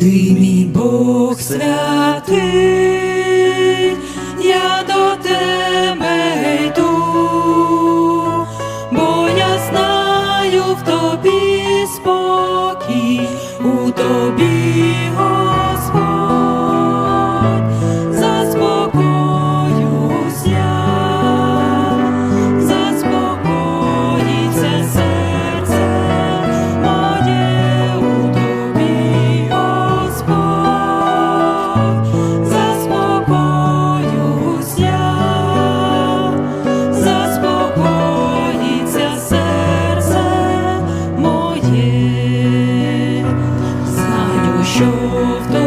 Ти мій Бог святий, я до тебе йду, бо я знаю в тобі спокій, у тобі moved